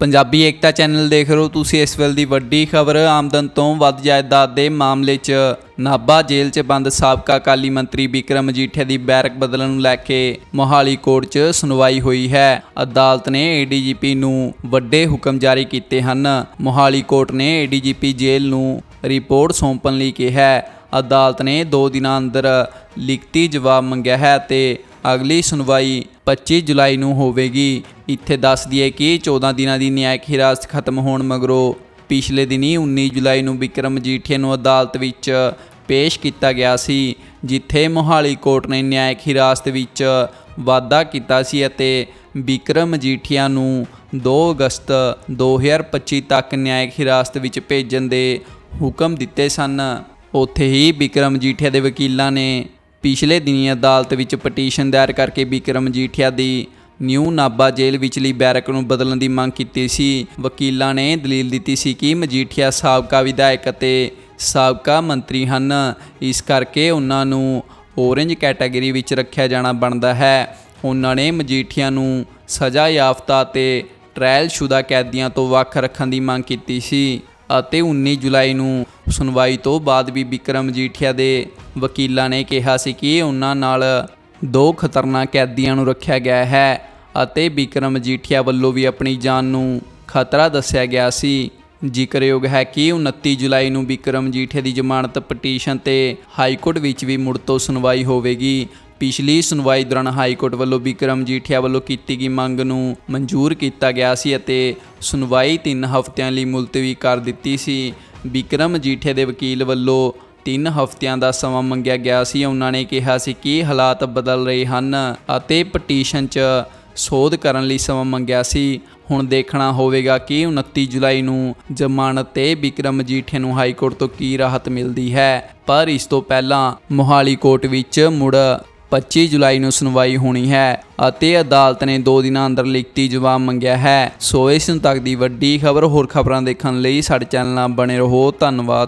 ਪੰਜਾਬੀ ਏਕਤਾ channel ਦੇਖ ਰਹੇ ਹੋ ਤੁਸੀਂ ਇਸ ਵੇਲੇ ਦੀ ਵੱਡੀ ਖਬਰ। ਆਮਦਨ ਤੋਂ ਵੱਧ ਜਾਇਦਾਦ ਦੇ ਮਾਮਲੇ 'ਚ ਨਾਭਾ ਜੇਲ੍ਹ 'ਚ ਬੰਦ ਸਾਬਕਾ ਅਕਾਲੀ ਮੰਤਰੀ ਵਿਕਰਮ ਮਜੀਠੀਆ ਦੀ ਬੈਰਕ ਬਦਲਣ ਨੂੰ ਲੈ ਕੇ ਮੋਹਾਲੀ ਕੋਰਟ 'ਚ ਸੁਣਵਾਈ ਹੋਈ ਹੈ। ਅਦਾਲਤ ਨੇ ਏਡੀਜੀਪੀ ਨੂੰ ਵੱਡੇ ਹੁਕਮ ਜਾਰੀ ਕੀਤੇ ਹਨ। ਮੋਹਾਲੀ ਕੋਰਟ ਨੇ ਏਡੀਜੀਪੀ ਜੇਲ੍ਹ ਨੂੰ ਰਿਪੋਰਟ ਸੌਂਪਣ ਲਈ ਕਿਹਾ ਹੈ। ਅਦਾਲਤ ਨੇ 2 ਦਿਨਾਂ ਅੰਦਰ ਲਿਖਤੀ ਜਵਾਬ ਮੰਗਿਆ ਹੈ ਤੇ ਅਗਲੀ ਸੁਣਵਾਈ 25 ਜੁਲਾਈ ਨੂੰ ਹੋਵੇਗੀ। ਇੱਥੇ ਦੱਸ ਦਈਏ ਕਿ 14 ਦਿਨਾਂ ਦੀ ਨਿਆਇਕ ਹਿਰਾਸਤ ਖਤਮ ਹੋਣ ਮਗਰੋਂ ਪਿਛਲੇ ਦਿਨੀ 19 ਜੁਲਾਈ ਨੂੰ ਵਿਕਰਮ ਮਜੀਠੀਆ ਨੂੰ ਅਦਾਲਤ ਵਿੱਚ ਪੇਸ਼ ਕੀਤਾ ਗਿਆ ਸੀ, ਜਿੱਥੇ ਮੋਹਾਲੀ ਕੋਰਟ ਨੇ ਨਿਆਇਕ ਹਿਰਾਸਤ ਵਿੱਚ ਵਾਅਦਾ ਕੀਤਾ ਸੀ ਅਤੇ ਵਿਕਰਮ ਮਜੀਠੀਆ ਨੂੰ 2 ਅਗਸਤ 2025 ਤੱਕ ਨਿਆਇਕ ਹਿਰਾਸਤ ਵਿੱਚ ਭੇਜਣ ਦੇ ਹੁਕਮ ਦਿੱਤੇ ਸਨ। ਉੱਥੇ ਹੀ ਵਿਕਰਮ ਮਜੀਠੀਆ ਦੇ ਵਕੀਲਾਂ ਨੇ ਪਿਛਲੇ ਦਿਨੀ ਅਦਾਲਤ ਵਿੱਚ ਪਟੀਸ਼ਨ ਦਾਇਰ ਕਰਕੇ ਵਿਕਰਮ ਮਜੀਠੀਆ ਦੀ ਨਿਊ ਨਾਬਾ ਜੇਲ੍ਹ ਵਿਚਲੀ ਬੈਰਕ ਨੂੰ ਬਦਲਣ ਦੀ ਮੰਗ ਕੀਤੀ ਸੀ। ਵਕੀਲਾਂ ਨੇ ਦਲੀਲ ਦਿੱਤੀ ਸੀ ਕਿ ਮਜੀਠੀਆ ਸਾਬਕਾ ਵਿਧਾਇਕ ਅਤੇ ਸਾਬਕਾ ਮੰਤਰੀ ਹਨ। ਇਸ ਕਰਕੇ ਉਹਨਾਂ ਨੂੰ ਔਰੇਂਜ ਕੈਟਾਗਰੀ ਵਿੱਚ ਰੱਖਿਆ ਜਾਣਾ ਬਣਦਾ ਹੈ। ਉਹਨਾਂ ਨੇ ਮਜੀਠੀਆ ਨੂੰ ਸਜ਼ਾ ਯਾਫਤਾ ਤੇ ਟ੍ਰਾਇਲ ਸ਼ੁਦਾ ਕੈਦੀਆਂ ਤੋਂ ਵੱਖ ਰੱਖਣ ਦੀ ਮੰਗ ਕੀਤੀ ਸੀ। ਅਤੇ 19 ਜੁਲਾਈ ਨੂੰ ਸੁਣਵਾਈ ਤੋਂ ਬਾਅਦ ਵੀ ਵਿਕਰਮ ਮਜੀਠੀਆ ਦੇ ਵਕੀਲਾਂ ਨੇ ਕਿਹਾ ਸੀ ਕਿ ਉਹਨਾਂ ਨਾਲ ਦੋ ਖਤਰਨਾਕ ਕੈਦੀਆਂ ਨੂੰ ਰੱਖਿਆ ਗਿਆ ਹੈ ਅਤੇ ਵਿਕਰਮ ਮਜੀਠੀਆ ਵੱਲੋਂ ਵੀ ਆਪਣੀ ਜਾਨ ਨੂੰ ਖਤਰਾ ਦੱਸਿਆ ਗਿਆ ਸੀ। ਜ਼ਿਕਰਯੋਗ ਹੈ ਕਿ 29 ਜੁਲਾਈ ਨੂੰ ਵਿਕਰਮ ਮਜੀਠੀਆ ਦੀ ਜ਼ਮਾਨਤ ਪਟੀਸ਼ਨ ਤੇ ਹਾਈ ਕੋਰਟ ਵਿੱਚ ਵੀ ਮੁੜ ਤੋਂ ਸੁਣਵਾਈ ਹੋਵੇਗੀ। ਪਿਛਲੀ ਸੁਣਵਾਈ ਦੌਰਾਨ ਹਾਈ ਕੋਰਟ ਵੱਲੋਂ ਵਿਕਰਮ ਜੀਠਿਆ ਵੱਲੋਂ ਕੀਤੀ ਗਈ ਮੰਗ ਨੂੰ ਮਨਜ਼ੂਰ ਕੀਤਾ ਗਿਆ ਸੀ ਅਤੇ ਸੁਣਵਾਈ 3 ਹਫ਼ਤਿਆਂ ਲਈ ਮੁਲਤਵੀ ਕਰ ਦਿੱਤੀ ਸੀ। ਵਿਕਰਮ ਜੀਠੇ ਦੇ ਵਕੀਲ ਵੱਲੋਂ 3 ਹਫ਼ਤਿਆਂ ਦਾ ਸਮਾਂ ਮੰਗਿਆ ਗਿਆ ਸੀ। ਉਹਨਾਂ ਨੇ ਕਿਹਾ ਸੀ ਕਿ ਹਾਲਾਤ ਬਦਲ ਰਹੇ ਹਨ ਅਤੇ ਪਟੀਸ਼ਨ 'ਚ ਸੋਧ ਕਰਨ ਲਈ ਸਮਾਂ ਮੰਗਿਆ ਸੀ। ਹੁਣ ਦੇਖਣਾ ਹੋਵੇਗਾ ਕਿ 29 ਜੁਲਾਈ ਨੂੰ ਜ਼ਮਾਨਤ ਤੇ ਵਿਕਰਮ ਜੀਠੇ ਨੂੰ ਹਾਈ ਕੋਰਟ ਤੋਂ ਕੀ ਰਾਹਤ ਮਿਲਦੀ ਹੈ। ਪਰ ਇਸ ਤੋਂ ਪਹਿਲਾਂ ਮੋਹਾਲੀ ਕੋਰਟ ਵਿੱਚ ਮੁੜ 25 ਜੁਲਾਈ ਨੂੰ ਸੁਣਵਾਈ ਹੋਣੀ ਹੈ ਅਤੇ ਅਦਾਲਤ ਨੇ 2 ਦਿਨਾਂ ਅੰਦਰ ਲਿਖਤੀ ਜਵਾਬ ਮੰਗਿਆ ਹੈ। ਸੋ ਇਸ ਨੂੰ ਤੱਕ ਦੀ ਵੱਡੀ ਖਬਰ ਹੋਰ ਖਬਰਾਂ ਦੇਖਣ ਲਈ ਸਾਡੇ ਚੈਨਲ ਨਾਲ ਬਣੇ ਰਹੋ। ਧੰਨਵਾਦ।